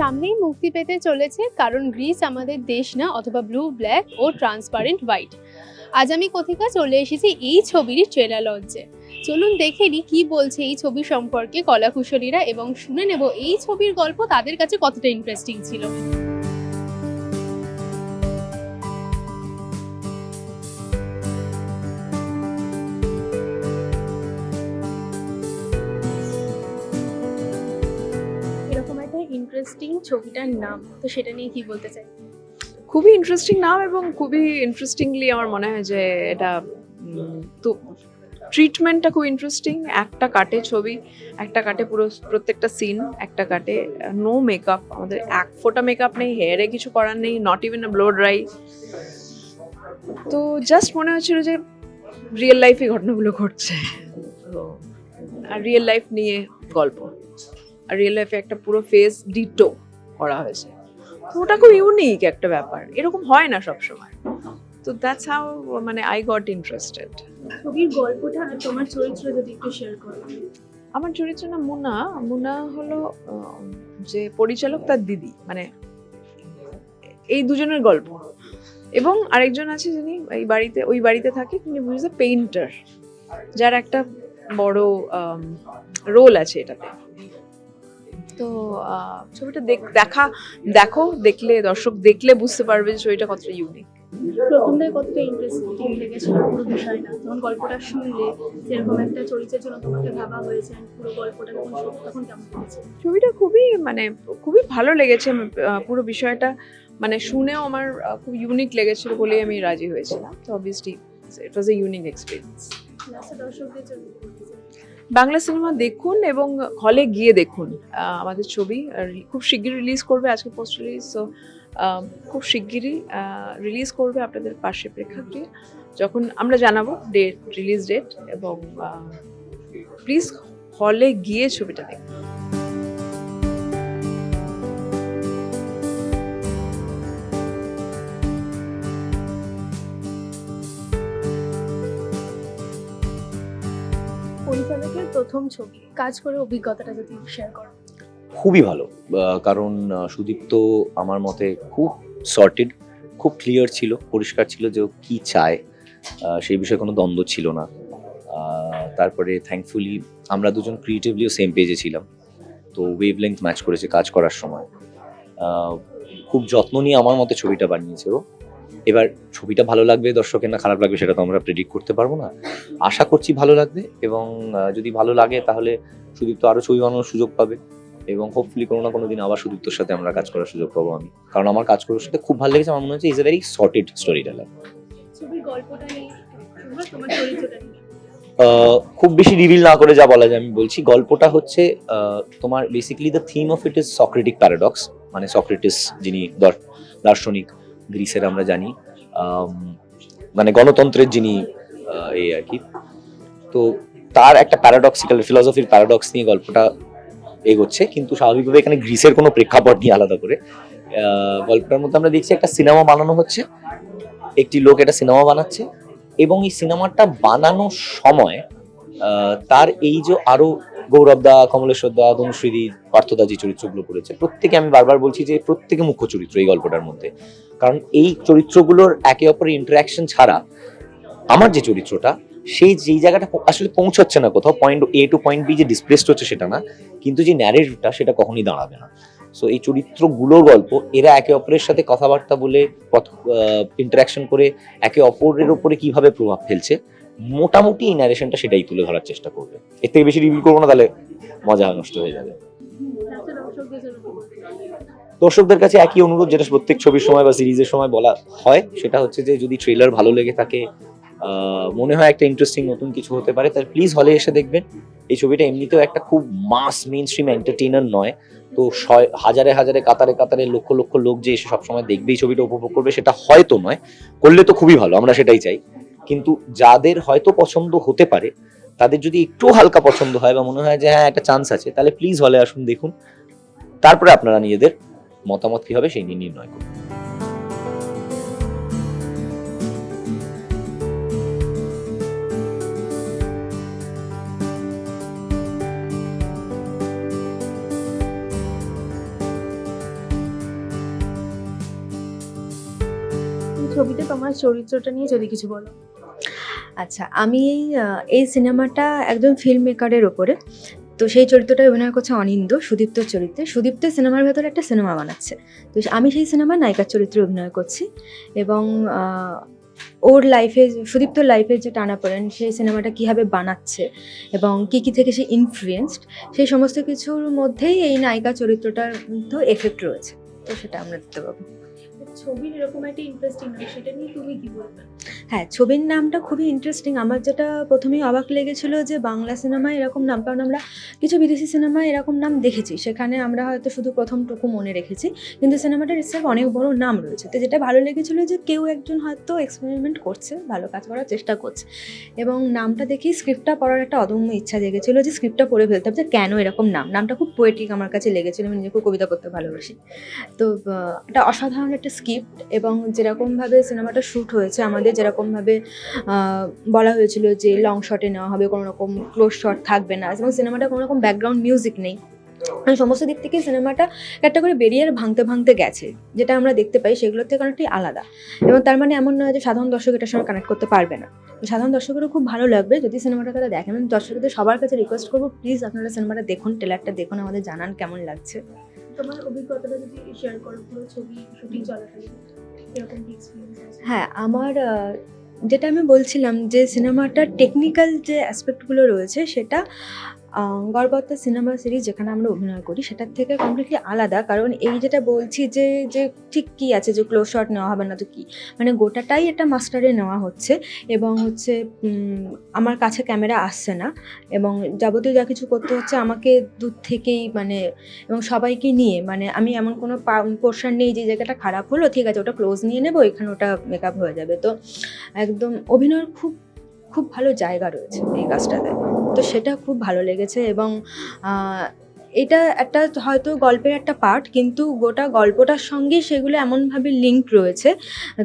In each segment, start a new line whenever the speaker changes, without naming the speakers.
সামনেই মুক্তি পেতে চলেছে, কারণ গ্রিস আমাদের দেশ না, অথবা ব্লু ব্ল্যাক ও ট্রান্সপারেন্ট হোয়াইট আজ আমি কোথিকা চলে এসেছি, এই ছবির ট্রেলার লঞ্চে চলুন দেখে নি কি বলছে এই ছবি সম্পর্কে কলাকুশলীরা, এবং শুনে নেব এই ছবির গল্প তাদের কাছে কতটা ইন্টারেস্টিং ছিল। ইন্টারেস্টিং ছবিটার নাম, তো সেটা নিয়ে কি বলতে চাই?
খুবই ইন্টারেস্টিং নাম এবং খুবই ইন্টারেস্টিংলি আমার মনে হয় যে এটা তো ট্রিটমেন্টটা খুব ইন্টারেস্টিং একটা কাটে ছবি, একটা কাটে পুরো প্রত্যেকটা সিন একটা কাটে নো মেকআপ আমাদের এক ফোঁটা মেকআপ নেই হেয়ারে কিছু করার নেই নট ইভেন ব্লো ড্রাই তো জাস্ট মনে হচ্ছিল যে রিয়েল লাইফে ঘটনাগুলো ঘটছে। আর রিয়েল লাইফ নিয়ে গল্প। আর রিয়েল লাইফে একটা পুরো ফেস ডিটো করা হয়েছে। তো ওটা খুব ইউনিক একটা ব্যাপার। এরকম হয় না সব সময় তো দ্যাটস হাউ মানে আই গট ইন্টারেস্টেড
ছবির গল্পটা আর তোমার চরিত্র যদি একটু শেয়ার করো।
আমার চরিত্র না মুনা। মুনা হলো যে পরিচালক তার দিদি। মানে এই দুজনের গল্প। এবং আরেকজন আছে যিনি এই বাড়িতে ওই বাড়িতে থাকে তিনি ইজ এ পেইন্টার যার একটা বড় রোল আছে এটাতে। তো ছবিটা দেখ- দেখা দেখো দেখলে দর্শক দেখলে বুঝতে পারবে যে ছবিটা কতটা ইউনিক
প্রথম থেকে কতটা ইন্টারেস্টিং লেগেছিল পুরো বিষয়টা যখন গল্পটা শুনলে যেরকম একটা চরিত্রের জন্য তোমাকে ভাবা হয়েছে পুরো গল্পটা শুনলে তখন কেমন লেগেছে?
ছবিটা খুবই মানে খুবই ভালো লেগেছে পুরো বিষয়টা মানে শুনেও আমার খুব ইউনিক লেগেছিল বলেই আমি রাজি হয়েছিলাম। তো obviously it was a unique experience
দর্শকদের জন্য?
বাংলা সিনেমা দেখুন এবং হলে গিয়ে দেখুন। আমাদের ছবি খুব শিগগিরই রিলিজ করবে আজকে পোস্ট রিলিজ তো খুব শিগগিরই রিলিজ করবে আপনাদের পাশে প্রেক্ষাগৃহে। যখন আমরা জানাব ডেট রিলিজ ডেট এবং প্লিজ হলে গিয়ে ছবিটা দেখুন।
প্রথম ছবি। কাজ করে অভিজ্ঞতাটা যদি শেয়ার করো।
খুবই ভালো। কারণ সুদীপ্ত আমার মতে খুব সর্টেড খুব ক্লিয়ার ছিল, পরিষ্কার ছিল যে ও কী চায়। সেই বিষয়ে কোনো দ্বন্দ্ব ছিল না। তারপরে থ্যাঙ্কফুলি আমরা দুজন ক্রিয়েটিভলিও সেম পেজে ছিলাম। তো ওয়েভ ম্যাচ করেছে কাজ করার সময়। খুব যত্ন নিয়ে আমার মতে ছবিটা বানিয়েছে ও। এবার ছবিটা ভালো লাগবে দর্শকের না খারাপ লাগবে সেটা তো আমরা প্রেডিক্ট করতে পারব না। আশা করছি ভালো লাগবে এবং যদি ভালো লাগে তাহলে সুদীপ্ত আরও ছবি বানানোর সুযোগ পাবে এবং হোপফুলি কোনো না কোনো দিন আবার সুদীপ্তর সাথে আমরা কাজ করার সুযোগ পাবো আমি। কারণ আমার কাজ করার সাথে খুব ভালো লেগেছে আমার মনে হচ্ছে is a very sorted storyteller খুব বেশি রিভিল না করে যা বলা যায় আমি বলছি গল্পটা হচ্ছে তোমার basically the theme of it is Socratic paradox মানে সক্রেটিস যিনি দর- দার্শনিক গ্রিসের আমরা জানি মানে গণতন্ত্রের যিনি এই আর কি। তো তার একটা প্যারাডক্সিক্যাল ফিলসফির প্যারাডক্স নিয়ে গল্পটা এগোচ্ছে, কিন্তু স্বাভাবিকভাবে এখানে গ্রিসের কোনো প্রেক্ষাপট নিয়ে আলাদা করে। গল্পটার মধ্যে আমরা দেখছি একটা সিনেমা বানানো হচ্ছে, একটি লোক এটা সিনেমা বানাচ্ছে, এবং এই সিনেমাটা বানানোর সময় তার এই যে আরও গৌরব দা, কমলেশ্বর দা, ধনুশ্রীদি পার্থদা যে চরিত্রগুলো করেছে প্রত্যেকে আমি বারবার বলছি যে প্রত্যেকে মুখ্য চরিত্র এই গল্পটার মধ্যে। কারণ এই চরিত্রগুলোর একে অপরের ইন্টারাকশন ছাড়া আমার যে চরিত্রটা, সেই যেই জায়গাটা আসলে পৌঁছচ্ছে না কোথাও point A to point B যে ডিসপ্লেসড হচ্ছে সেটা না, কিন্তু যে ন্যারেটিভটা সেটা কখনই দাঁড়াবে না। সো এই চরিত্রগুলোর গল্প, এরা একে অপরের সাথে কথাবার্তা বলে ইন্টারাকশন করে, একে অপরের ওপরে কীভাবে প্রভাব ফেলছে মোটামুটি এই ন্যারেশনটা সেটাই তুলে ধরার চেষ্টা করবে। এর থেকে বেশি রিভিল করব না, তাহলে মজা নষ্ট হয়ে যাবে।
দর্শকদের
কাছে একই অনুরোধ, যেটা প্রত্যেক ছবির সময় বা সিরিজের সময় বলা হয়, সেটা হচ্ছে যে যদি ট্রেলার ভালো লেগে থাকে মনে হয় একটা ইন্টারেস্টিং নতুন কিছু হতে পারে, তাহলে প্লিজ হলে এসে দেখবেন। এই ছবিটা এমনিতেও একটা খুব মাস মেইন স্ট্রিম এন্টারটেইনার নয়। তো হাজারে হাজারে, কাতারে কাতারে, লক্ষ লক্ষ লোক যে এসে সবসময় দেখবে এই ছবিটা, উপভোগ করবে, সেটা হয়তো নয়। করলে তো খুবই ভালো, আমরা সেটাই চাই। কিন্তু যাদের হয়তো পছন্দ হতে পারে, তাদের যদি একটু হালকা পছন্দ হয় বা মনে হয় যে হ্যাঁ একটা চান্স আছে, তাহলে প্লিজ হলে আসুন, দেখুন। তারপরে আপনারা নিজেদের মতামত কি হবে সেই নিয়ে নির্ণয় করুন।
ছবিতে তোমার চরিত্রটা নিয়ে যদি কিছু বলো।
আচ্ছা আমি আহ, এই সিনেমাটা একজন ফিল্ম মেকারের ওপরে। তো সেই চরিত্রটায় অভিনয় করছে অনিন্দ সুদীপ্তর চরিত্রে। সুদীপ্ত সিনেমার ভেতরে একটা সিনেমা বানাচ্ছে। তো আমি সেই সিনেমার নায়িকার চরিত্রে অভিনয় করছি এবং ওর লাইফে সুদীপ্তর লাইফে যে টানাপোড়েন সেই সিনেমাটা কীভাবে বানাচ্ছে এবং কী কী থেকে সে ইনফ্লুয়েন্সড সেই সমস্ত কিছুর মধ্যেই এই নায়িকা চরিত্রটার মধ্যে এফেক্ট রয়েছে। তো সেটা আমরা দেখতে পাবো।
ছবির এরকম একটা ইন্টারেস্টিং সেটা নিয়ে তুমি কি বলবে?
হ্যাঁ ছবির নামটা খুবই ইন্টারেস্টিং আমার যেটা প্রথমেই অবাক লেগেছিল যে বাংলা সিনেমায় এরকম নাম, কারণ আমরা কিছু বিদেশি সিনেমায় এরকম নাম দেখেছি। সেখানে আমরা হয়তো শুধু প্রথমটুকু মনে রেখেছি, কিন্তু সিনেমাটার ইসেফ অনেক বড় নাম রয়েছে। তো যেটা ভালো লেগেছিল যে কেউ একজন হয়তো এক্সপেরিমেন্ট করছে, ভালো কাজ করার চেষ্টা করছে। এবং নামটা দেখেই স্ক্রিপ্টটা পড়ার একটা অদম্য ইচ্ছা জেগেছিল যে স্ক্রিপ্টটা পড়ে ফেলতে হবে যে কেন এরকম নাম। নামটা খুব পোয়েটিক আমার কাছে লেগেছিল, আমি নিজেকে কবিতা করতে ভালোবাসি। তো এটা অসাধারণ একটা স্ক্রিপ্ট এবং যেরকমভাবে সিনেমাটা শ্যুট হয়েছে, আমাদের যেরকমভাবে আহ, বলা হয়েছিল যে লং শটে নেওয়া হবে কোনো রকম ক্লোজ শট থাকবে না। এবং সিনেমাটা কোনো রকম ব্যাকগ্রাউন্ড মিউজিক নেই। সমস্ত দিক থেকে সিনেমাটা একটা করে বেরিয়ার ভাঙতে ভাঙতে গেছে। যেটা আমরা দেখতে পাই সেগুলোর থেকে অনেকটাই আলাদা। এবং তার মানে এমন নয় যে সাধারণ দর্শক এটার সঙ্গে কানেক্ট করতে পারবে না। সাধারণ দর্শকেরও খুব ভালো লাগবে যদি সিনেমাটা তারা দেখেন। আমি দর্শকদের সবার কাছে রিকোয়েস্ট করব প্লিজ আপনারা সিনেমাটা দেখুন ট্রেলারটা দেখুন আমাদের জানান কেমন লাগছে।
তোমার অভিজ্ঞতাটা যদি শেয়ার করো পুরো ছবি শুটিং চলাকালীন।
হ্যাঁ আমার যেটা আমি বলছিলাম যে সিনেমাটার টেকনিক্যাল যে অ্যাসপেক্টগুলো রয়েছে সেটা গড়পত্তা সিনেমা সিরিজ যেখানে আমরা অভিনয় করি, সেটার থেকে কমপ্লিটলি আলাদা। কারণ এই যেটা বলছি যে যে ঠিক কী আছে, যে ক্লোজ শট নেওয়া হবে না তো কী? মানে গোটাটাই এটা মাস্টারে নেওয়া হচ্ছে এবং হচ্ছে আমার কাছে ক্যামেরা আসছে না এবং যাবতীয় যা কিছু করতে হচ্ছে আমাকে দূর থেকেই মানে এবং সবাইকে নিয়ে মানে আমি এমন কোনো পোর্শন নেই যে জায়গাটা খারাপ হলো, ঠিক আছে, ওটা ক্লোজ নিয়ে নেব, এখানে ওটা মেকআপ হয়ে যাবে। তো একদম অভিনয়ের খুব খুব ভালো জায়গা রয়েছে এই কাজটাতে। তো সেটা খুব ভালো লেগেছে এবং এটা একটা হয়তো গল্পের একটা পার্ট, কিন্তু গোটা গল্পটার সঙ্গে সেগুলো এমনভাবে লিঙ্ক রয়েছে।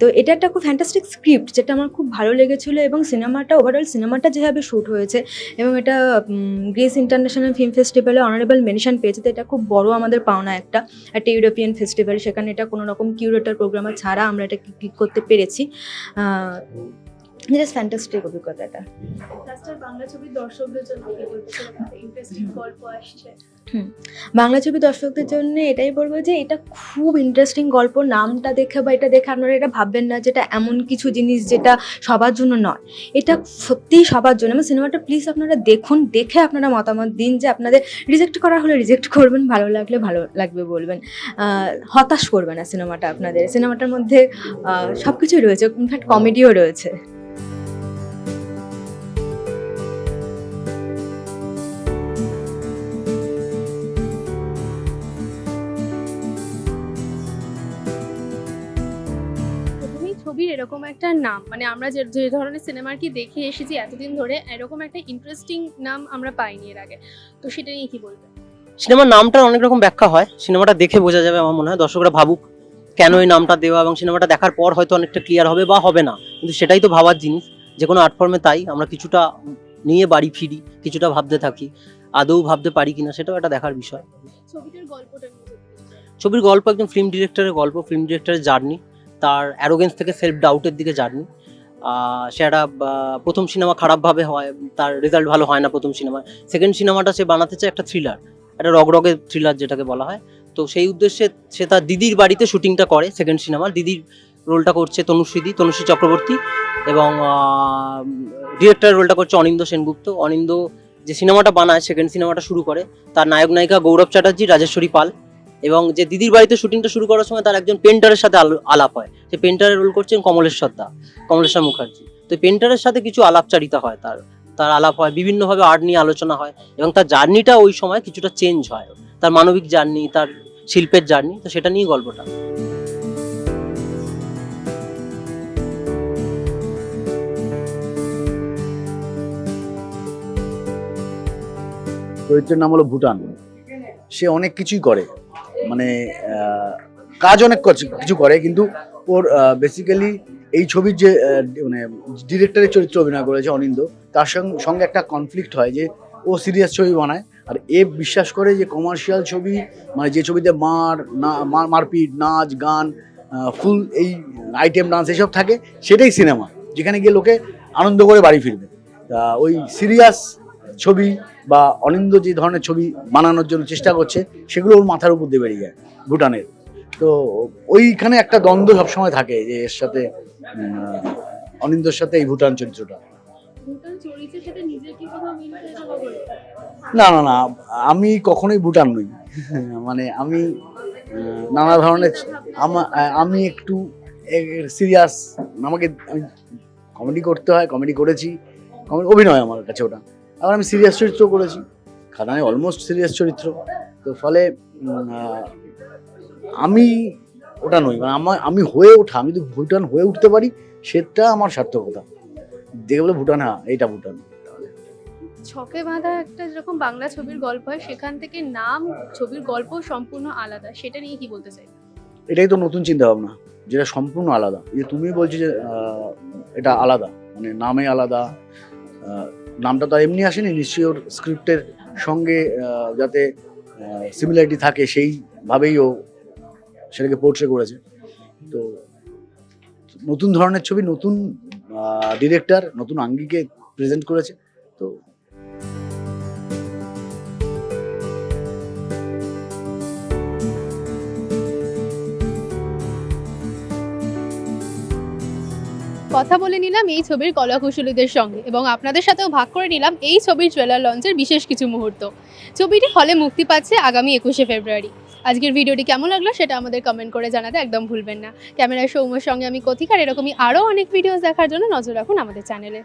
তো এটা একটা খুব ফ্যান্টাস্টিক স্ক্রিপ্ট যেটা আমার খুব ভালো লেগেছিলো এবং সিনেমাটা ওভারঅল সিনেমাটা যেভাবে শ্যুট হয়েছে এবং এটা গ্রিস ইন্টারন্যাশনাল ফিল্ম ফেস্টিভ্যালে অনারেবল মেনশন পেয়েছে, তো এটা খুব বড় আমাদের পাওনা একটা একটা ইউরোপিয়ান ফেস্টিভ্যাল সেখানে এটা কোনো রকম কিউরেটার প্রোগ্রামার ছাড়া আমরা এটা ক্লিক করতে পেরেছি। জাস্ট ফ্যান্টাস্টিক অভিজ্ঞতা এটা
বাংলা ছবির দর্শকদের জন্য ইন্টারেস্টিং গল্প আসছে।
বাংলা ছবি দর্শকদের জন্য এটাই বলব যে এটা খুব ইন্টারেস্টিং গল্প। নামটা দেখে বা এটা দেখে আপনারা এটা ভাববেন না যেটা এমন কিছু জিনিস যেটা সবার জন্য নয়। এটা সত্যিই সবার জন্য। এবং সিনেমাটা প্লিজ আপনারা দেখুন দেখে আপনারা মতামত দিন যে আপনাদের রিজেক্ট করা হলে রিজেক্ট করবেন ভালো লাগলে ভালো লাগবে বলবেন। হতাশ করবে না সিনেমাটা আপনাদের। সিনেমাটার মধ্যে সব কিছুই রয়েছে। ইনফ্যাক্ট কমেডিও রয়েছে।
এরকম একটা নাম মানে আমরা যে যে ধরনের সিনেমা আর কি দেখে এসেছি এতদিন ধরে এরকম একটা ইন্টারেস্টিং নাম আমরা পাইনি এর আগে। তো সেটা নিয়ে কি বলবে
সিনেমার নামটার অনেক রকম ব্যাখ্যা হয় সিনেমাটা দেখে বোঝা যাবে আমার মনে হয় দর্শকরা ভাবুক কেন এই নামটা দেওয়া এবং সিনেমাটা দেখার পর হয়তো অনেকটা ক্লিয়ার হবে বা হবে না। কিন্তু সেটাই তো ভাবার জিনিস যে কোনো আর্ট ফর্মে তাই আমরা কিছুটা নিয়ে বাড়ি ফিরি কিছুটা ভাবতে থাকি আদৌ ভাবতে পারি কিনা সেটাও একটা দেখার বিষয়।
ছবিটার গল্পটা।
ছবির গল্প একজন ফিল্ম ডিরেক্টরের গল্প ফিল্ম ডিরেক্টরের জার্নি তার অ্যারোগেন্স থেকে সেলফ ডাউটের দিকে জার্নি সে একটা প্রথম সিনেমা খারাপভাবে হয়, তার রেজাল্ট ভালো হয় না প্রথম সিনেমা সেকেন্ড সিনেমাটা সে বানাতে চায় একটা থ্রিলার একটা রগরগে থ্রিলার যেটাকে বলা হয়। তো সেই উদ্দেশ্যে সে তার দিদির বাড়িতে শুটিংটা করে সেকেন্ড সিনেমার দিদির রোলটা করছে তনুশ্রীদি, তনুশ্রী চক্রবর্তী এবং ডিরেক্টর রোলটা করছে অনিন্দ সেনগুপ্ত। অনিন্দ যে সিনেমাটা বানায় সেকেন্ড সিনেমাটা শুরু করে, তার নায়ক নায়িকা গৌরব চ্যাটার্জি, রাজেশ্বরী পাল। এবং যে দিদির বাড়িতে শুটিংটা শুরু করার সময় তার একজন পেন্টারের সাথে আলো- আলাপ হয়। সে পেন্টারের রোল করছেন কমলেশ্বর দা কমলেশ্বর মুখার্জি। তো পেন্টারের সাথে কিছু আলাপচারিতা হয় তার। তার আলাপ হয়, বিভিন্নভাবে আর্ট নিয়ে আলোচনা হয় এবং তার জার্নিটা ওই সময় কিছুটা চেঞ্জ হয়। তার মানবিক জার্নি তার শিল্পের জার্নি তো সেটা নিয়ে গল্পটা।
চরিত্রের নাম হলো ভুটান। সে অনেক কিছুই করে। মানে কাজ অনেক কিছু করে, কিন্তু ওর বেসিক্যালি এই ছবির যে মানে ডিরেক্টরের চরিত্র অভিনয় করেছে অনিন্দ তার সঙ্গে একটা কনফ্লিক্ট হয় যে ও সিরিয়াস ছবি বানায়, আর এ বিশ্বাস করে যে কমার্শিয়াল ছবি মানে যে ছবিতে মার, না, মার- মারপিট, নাচ, গান ফুল, এই আইটেম ডান্স এসব থাকে, সেটাই সিনেমা যেখানে গিয়ে লোকে আনন্দ করে বাড়ি ফিরবে। তা ওই সিরিয়াস ছবি বা অনিন্দ যে ধরনের ছবি বানানোর জন্য চেষ্টা করছে সেগুলো ওর মাথার উপর দিয়ে বেরিয়ে যায় ভুটানের। তো ওইখানে একটা দ্বন্দ্ব সবসময় থাকে যে এর সাথে অনিন্দর সাথে এই ভুটান চরিত্রটা? না না না আমি কখনোই ভুটান নই। মানে আমি নানা ধরনের আমি একটু সিরিয়াস আমাকে কমেডি করতে হয় কমেডি করেছি comedy- অভিনয় আমার কাছে ওটা। আবার আমি সিরিয়াস চরিত্র করেছি। খাদানে অলমোস্ট সিরিয়াস চরিত্র। তো ফলে আমি ওটা নই মানে আমার আমি হয়ে ওঠা আমি যদি ভুটান হয়ে উঠতে পারি সেটা আমার সার্থকতা। দেখে বলে ভুটান হ্যাঁ এইটা ভুটান।
ছকে বাঁধা একটা যেরকম বাংলা ছবির গল্প হয় সেখান থেকে নাম ছবির গল্প সম্পূর্ণ আলাদা সেটা নিয়ে কি বলতে চাই?
এটাই তো নতুন চিন্তা ভাবনা যেটা সম্পূর্ণ আলাদা। যে তুমি বলছো যে এটা আলাদা মানে নামে আলাদা নামটা তো এমনি আসেনি, নিশ্চয়ই ওর স্ক্রিপ্টের সঙ্গে যাতে সিমিলারিটি থাকে, সেইভাবেই ও সেটাকে পোর্ট্রে করেছে। তো নতুন ধরনের ছবি, নতুন ডিরেক্টর নতুন আঙ্গিকে প্রেজেন্ট করেছে। তো
কথা বলে নিলাম এই ছবির কলাকুশলীদের সঙ্গে এবং আপনাদের সাথেও ভাগ করে নিলাম এই ছবির জুয়েলার লঞ্চের বিশেষ কিছু মুহূর্ত। ছবিটি হলে মুক্তি পাচ্ছে আগামী একুশে ফেব্রুয়ারি। আজকের ভিডিওটি কেমন লাগল সেটা আমাদের কমেন্ট করে জানাতে একদম ভুলবেন না। ক্যামেরায় সৌম্যর সঙ্গে আমি কথিকার, এরকমই আরও অনেক ভিডিওস দেখার জন্য নজর রাখুন আমাদের চ্যানেলে